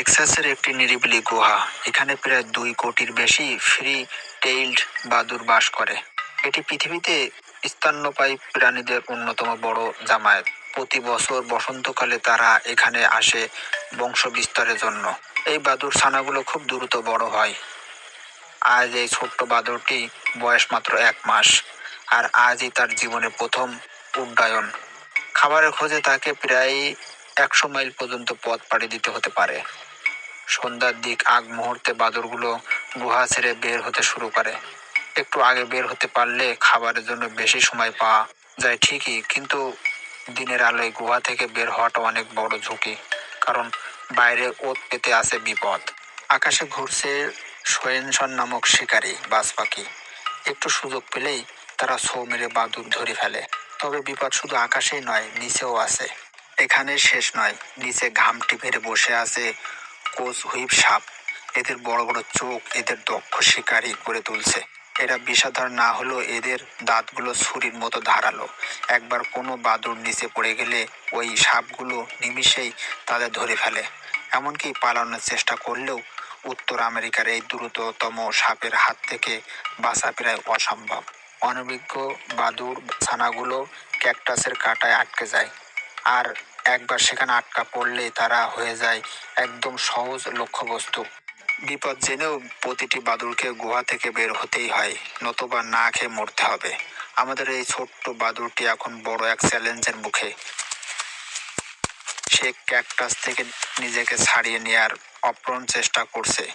টেক্সাসের একটি নিরিবিলি গুহা। এখানে প্রায় দুই কোটির বেশি ফ্রি টেইলড বাদুর বাস করে। এটি পৃথিবীতে স্তন্যপায়ী প্রাণীদের অন্যতম বড় জামায়াত। প্রতি বছর বসন্তকালে তারা এখানে আসে বংশ বিস্তারের জন্য। এই বাদুর ছানাগুলো খুব দ্রুত বড় হয়। আজ এই ছোট্ট বাদরটি বয়স মাত্র এক মাস, আর আজই তার জীবনে প্রথম উড্ডয়ন। খাবারের খোঁজে তাকে প্রায় একশো মাইল পর্যন্ত পথ পাড়ি দিতে হতে পারে। সন্ধ্যার দিক আগ মুহূর্তে বাদরগুলো গুহা ছেড়ে বের হতে শুরু করে। একটু আগে বের হতে পারলে খাবারের জন্য বেশি সময় পাওয়া যায় ঠিকই, কিন্তু দিনের আলোয় গুহা থেকে বের হওয়াটা অনেক বড় ঝুঁকি, কারণ বাইরে ওত পেতে আসে বিপদ। আকাশে ঘুরছে সোয়েনসন নামক শিকারী বাজ পাখি একটু সুযোগ পেলেই তারা ছৌ মেরে বাদুর ধরে ফেলে। তবে বিপদ শুধু আকাশেই নয়, নিচেও আছে। এখানে শেষ নয়। নিচে ঘামটি মেরে বসে আছে কোচ হুইপ সাপ। এদের বড় বড় চোখ এদের দক্ষ শিকারী করে তুলছে। এরা বিষাধর না হলেও এদের দাঁতগুলো ছুরির মতো ধারালো। একবার কোনো বাদুর নিচে পড়ে গেলে ওই সাপগুলো নিমিষেই তাদের ধরে ফেলে। এমনকি পালানোর চেষ্টা করলেও উত্তর আমেরিকার এই দ্রুততম সাপের হাত থেকে বাঁচা প্রায় অসম্ভব। অনভিজ্ঞ বাদুর ছানাগুলো ক্যাকটাসের কাঁটায় আটকে যায়। আর একবার সেখানে আটকা পড়লে তারা হয়ে যায় একদম সহজ লক্ষ্যবস্তু। বিপদ জেনেও প্রতিটি বাদুরকে গুহা থেকে বের হতেই হয়, নতুবা না খেয়ে মরতে হবে। আমাদের এই ছোট্ট বাদুরটি এখন বড় এক চ্যালেঞ্জের মুখে। সে ক্যাকটাস থেকে নিজেকে ছাড়িয়ে নেয়ার অপ্রণ চেষ্টা করছে।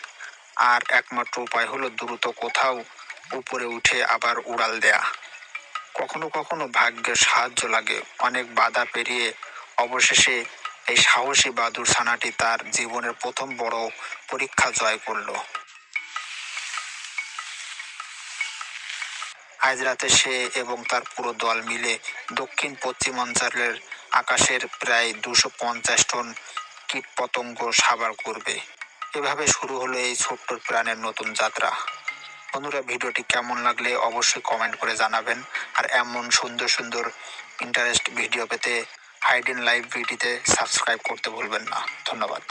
আর একমাত্র উপায় হলো দ্রুত কোথাও উপরে উঠে আবার উড়াল দেয়া। কখনো কখনো ভাগ্যের সাহায্য লাগে। অনেক বাধা পেরিয়ে অবশেষে এই সাহসী বাদুর ছানাটি তার জীবনের প্রথম বড় পরীক্ষা জয় করল। আজ রাতে সে এবং তার পুরো দল মিলে দক্ষিণ পশ্চিমাঞ্চলের আকাশের প্রায় দুশো পঞ্চাশ টন কীট পতঙ্গ সাবার করবে। এভাবে শুরু হলো এই ছোট্ট প্রাণের নতুন যাত্রা। বন্ধুরা, ভিডিওটি কেমন লাগলে অবশ্যই কমেন্ট করে জানাবেন। আর এমন সুন্দর সুন্দর ইন্টারেস্ট ভিডিও পেতে হাইডেন লাইভ ভিডিওতে সাবস্ক্রাইব করতে ভুলবেন না। ধন্যবাদ।